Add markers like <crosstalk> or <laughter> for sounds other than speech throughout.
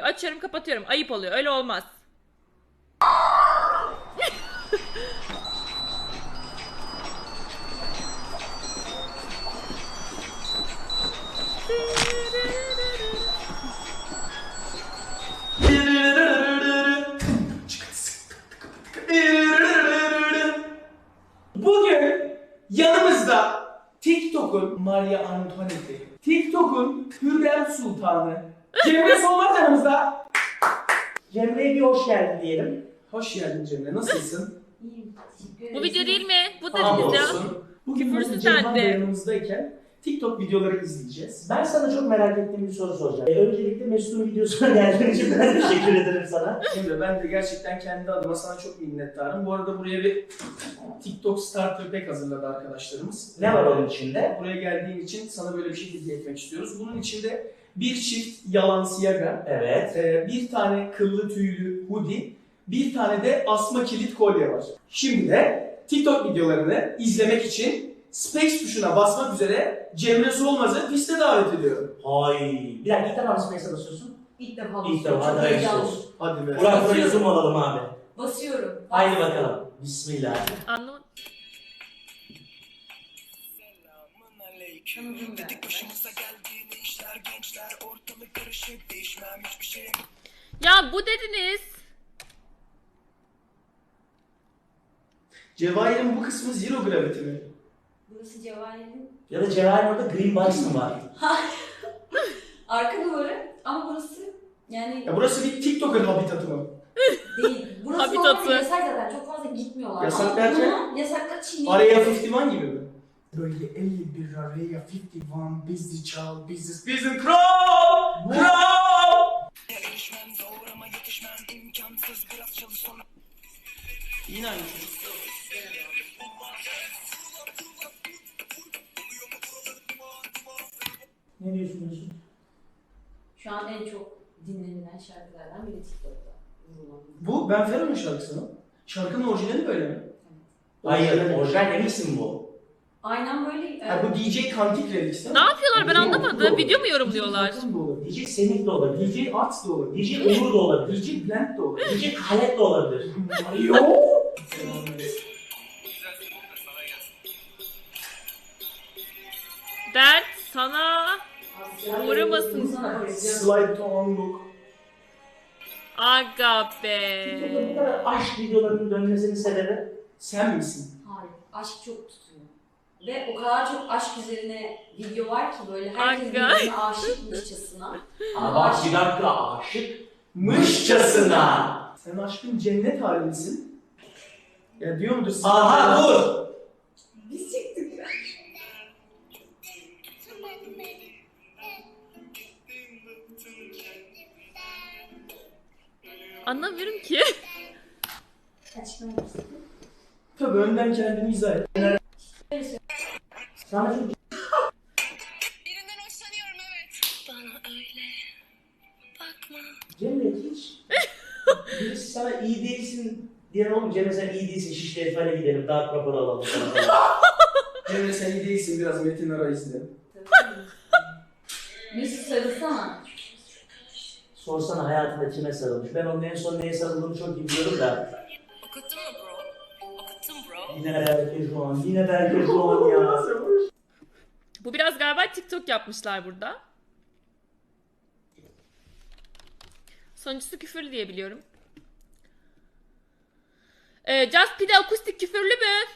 Açıyorum kapatıyorum. Ayıp oluyor. Öyle olmaz. Bugün yanımızda TikTok'un Maria Antoinette'i, TikTok'un Hürrem Sultanı, Cemre Solmaz yanımızda. Cemre'ye bir hoş geldin diyelim. Hoş geldin Cemre, nasılsın? İyiyim, teşekkür ederim. Bu video değil mi? Bu Sağ dediniz ya. olsun. Bugün Küfürsüz burada da sende. yanımızdayken TikTok videoları izleyeceğiz. Ben sana çok merak ettiğim bir soru soracağım. E, öncelikle Mesut'un videosuna <laughs> geldiğin için ben teşekkür ederim sana. Cemre ben de gerçekten kendi adıma sana çok minnettarım. Bu arada buraya bir TikTok Starter Pack hazırladı arkadaşlarımız. Ne var onun içinde? Buraya geldiğin için sana böyle bir şey hediye etmek istiyoruz. Bunun içinde bir çift yalan siyaga, Evet. Ee, bir tane kıllı tüylü hoodie, bir tane de asma kilit kolye var. Şimdi de TikTok videolarını izlemek için Specs tuşuna basmak üzere Cemre Solmaz'ı piste davet ediyorum. Hay. Bir dakika ilk defa nasıl mesaj basıyorsun? İlk defa İlk basıyorum. defa, Çok hadi heyecanlıyım. olsun. Hadi be. Burak buraya zoom alalım abi. Basıyorum. Haydi bakalım. Bismillah. Anlamadım. Tanıdım ben. Ya bu dediniz. Cevahir'in bu kısmı zero gravity mi? Burası Cevahir'in Ya da Cevahir'in orada green box mı var? arka duvarı ama burası yani Ya burası bir TikToker habitatı mı? değil. Burası Habitatı. normalde yasak zaten. Çok fazla gitmiyorlar. Yasak Ama derken? bunu Yasaklar çiğniyor. Araya 51 gibi mi? Böyle 51 araya 51 busy child business bizim kral! Kral! Yine aynı çocuk. Ne diyorsun Mesut? Şu an en çok dinlenilen şarkılardan biri TikTok'ta. Bu Ben Fero'nun şarkısı mı? Şarkının orijinali böyle mi? Hayır, orijinal mi bu? Aynen böyle. Ha, bu DJ Kantik Remix değil Ne yapıyorlar ben anlamadım. Video mu yorumluyorlar? DJ da olabilir. DJ Semih de olabilir. DJ Arts da olabilir. DJ Umur da olabilir. DJ Blend de olabilir. DJ Khaled de olabilir. Mario! Dert sana Vuramasın. Slide to unlock. aga TikTok'ta bu be. kadar aşk videolarının dönmesinin sebebi? Sen misin? Hayır. Aşk çok tutuyor. Ve o kadar çok aşk üzerine video var ki böyle herkes Aga. birbirine aşıkmışçasına. <laughs> Ama bak bir dakika aşık mışçasına. Sen aşkın cennet halisin. Ya diyor mudur? Aha dur. Biz çıktık ya. Anlamıyorum ki. Açıklamak istedim. Tabii önden kendini izah et. Cemre hiç <laughs> birisi sana iyi değilsin diyen oğlum Cemre sen iyi değilsin şişli etfale gidelim daha rapor alalım sana. <laughs> Cemre sen iyi değilsin biraz Metin Ara izle. Mesut sarılsana. Sorsana hayatında kime sarılmış. Ben onun en son neye sarıldığını çok iyi biliyorum da. Okuttun mu bro? Okuttun bro. Yine Berke şu an, yine Berke şu an ya. Bu biraz galiba TikTok yapmışlar burada. Sonuncusu küfürlü diye biliyorum. Ee, Just Pide akustik küfürlü mü?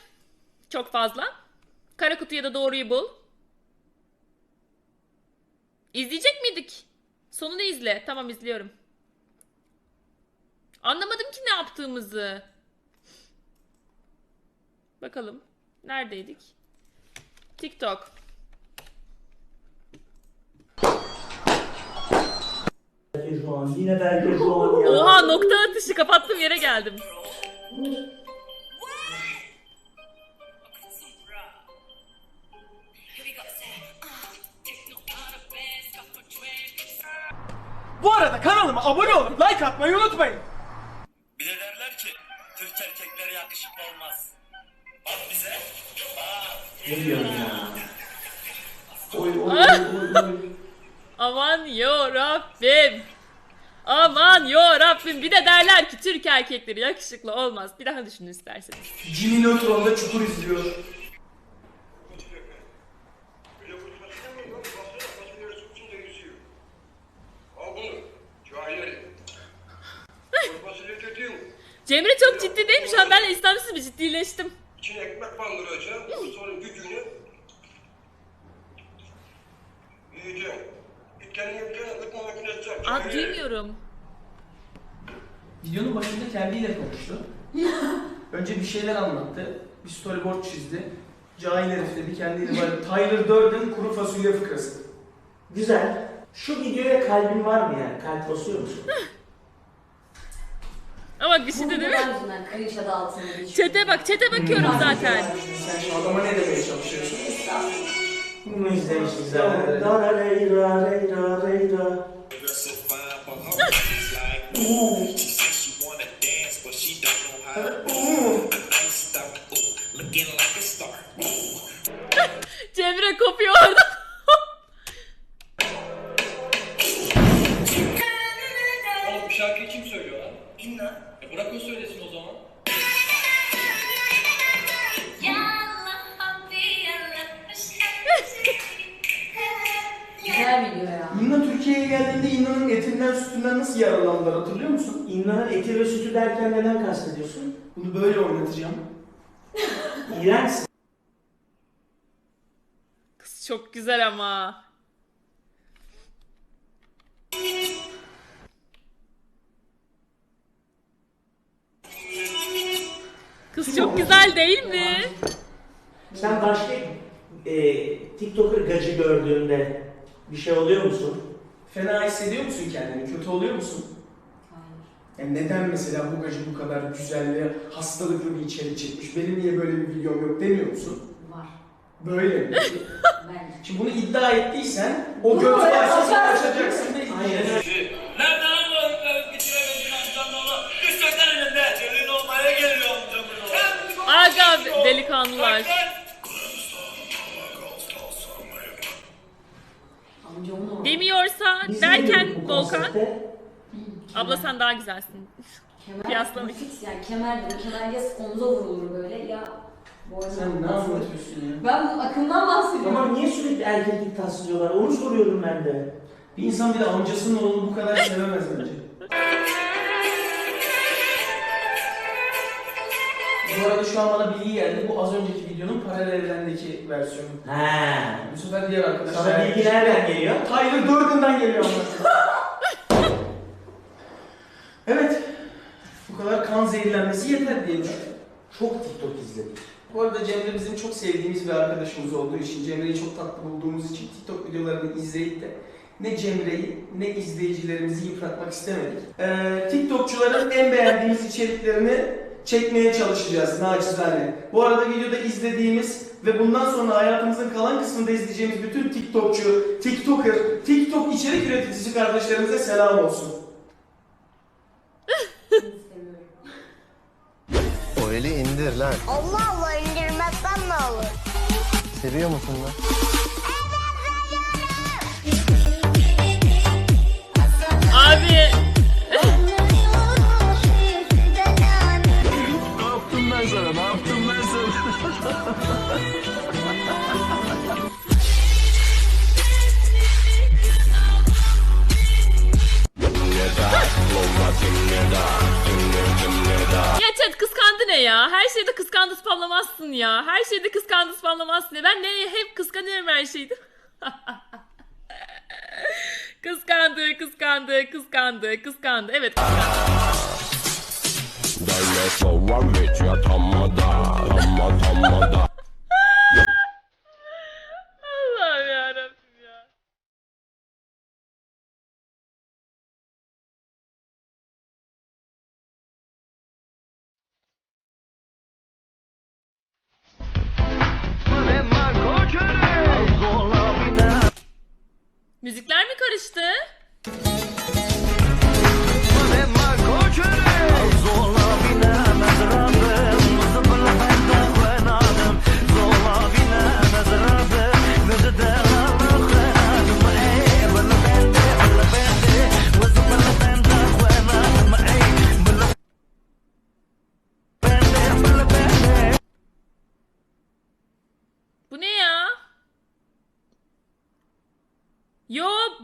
Çok fazla. Kara kutu ya da doğruyu bul. İzleyecek miydik? Sonunu izle. Tamam izliyorum. Anlamadım ki ne yaptığımızı. Bakalım. Neredeydik? TikTok. Berke şu an, yine Berke şu an ya. Oha nokta atışı kapattığım yere geldim. Bu arada kanalıma abone olup like atmayı unutmayın. Bir de derler ki Türk erkekleri yakışıklı olmaz. Bak bize. Bak. Ne diyorsun ya? Oy oy oy oy oy. <laughs> Aman yo Rabbim. Aman yo Rabbim bir de derler ki Türk erkekleri yakışıklı olmaz. Bir daha düşünün isterseniz. Jimmy Neutron'da çukur izliyor. Cemre çok ciddi değil mi şu an? Ben istemsiz bir ciddileştim. içine ekmek bandıracaksın. Sonra gücünü yiyeceksin. Bir tane ıtma makinesi. Aa Cahil. duymuyorum. Videonun başında kendiyle konuştu. <laughs> Önce bir şeyler anlattı. Bir storyboard çizdi. Cahil herif dedi kendiyle böyle Tyler Durden kuru fasulye fıkrası. Güzel. Şu videoya kalbin var mı yani? Kalp basıyor musun? <laughs> Ama bir şey de değil mi? Bunlar yüzünden cringe adı altında geçiyor. Çete bak, çete bakıyorum zaten. Sen şu adama ne demeye çalışıyorsun? Estağfurullah. Bunu izlemiştik Tamam, zaten. evet. Da ra re ra re ra re ra. Etinden sütünden nasıl yararlandılar hatırlıyor musun? İnnanın eti ve sütü derken neden kastediyorsun? Bunu böyle oynatacağım. <laughs> İğrençsin. Kız çok güzel ama. Kız çok güzel değil mi? Sen başka e, TikToker gacı gördüğünde bir şey oluyor musun? Fena hissediyor musun kendini? Kötü oluyor musun? Hayır. Yani neden mesela bu gacı bu kadar güzel ve hastalıklı bir içerik çekmiş? Benim niye böyle bir videom yok demiyor musun? Var. Böyle mi? <laughs> Şimdi bunu iddia ettiysen o Bu göt varsa açar- açacaksın ve Aynen izleyeceksin. Nerede lan Demiyorsa derken Volkan. Abla sen daha güzelsin. Kemer Kıyaslamayın. fix yani kemer dedim. Kemer ya omuza vurulur böyle ya Sen ne anlatıyorsun ya? Ben bu akımdan bahsediyorum. Tamam niye sürekli erkeklik taslıyorlar? Onu soruyorum ben de. Bir insan bir de amcasının oğlunu bu kadar sevemez bence. <laughs> Bu arada şu an bana bilgi geldi. Bu az önceki videonun paralel evrendeki versiyonu. He. Bu sefer diğer arkadaşlar. Sana bilgi nereden geliyor? Tyler Durden'dan geliyor ama. <laughs> evet. Bu kadar kan zehirlenmesi yeter diye düşünüyorum. Çok TikTok izledik. Bu arada Cemre bizim çok sevdiğimiz bir arkadaşımız olduğu için, Cemre'yi çok tatlı bulduğumuz için TikTok videolarını izleyip de ne Cemre'yi ne izleyicilerimizi yıpratmak istemedik. Ee, TikTokçuların en beğendiğimiz içeriklerini çekmeye çalışacağız naçizane. Bu arada videoda izlediğimiz ve bundan sonra hayatımızın kalan kısmında izleyeceğimiz bütün TikTokçu, TikToker, TikTok içerik üreticisi kardeşlerimize selam olsun. <laughs> Seviyorum. O eli indir lan. Allah Allah indirmezsen ne olur? Seviyor musun lan? Abi spamlamazsın ya. Her şeyde kıskandı spamlamazsın. Ben ne hep kıskanıyorum her şeyde. <laughs> kıskandı, kıskandı, kıskandı, kıskandı. Evet kıskandı. Müzikler mi karıştı?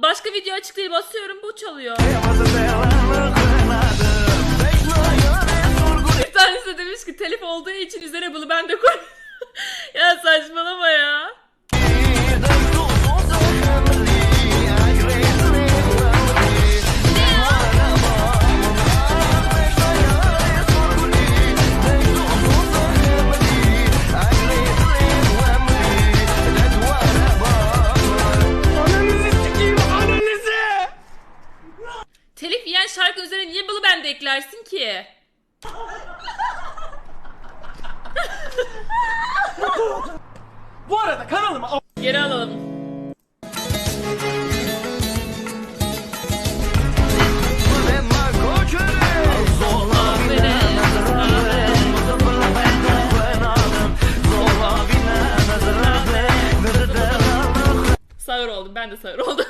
Başka video açık değil basıyorum bu çalıyor. Bir tanesi de demiş ki telif olduğu için üzerine bunu ben de koy. <laughs> ya saçmalama ya. Bu arada kanalıma Geri alalım. Sağır oldum. Ben de sağır oldum.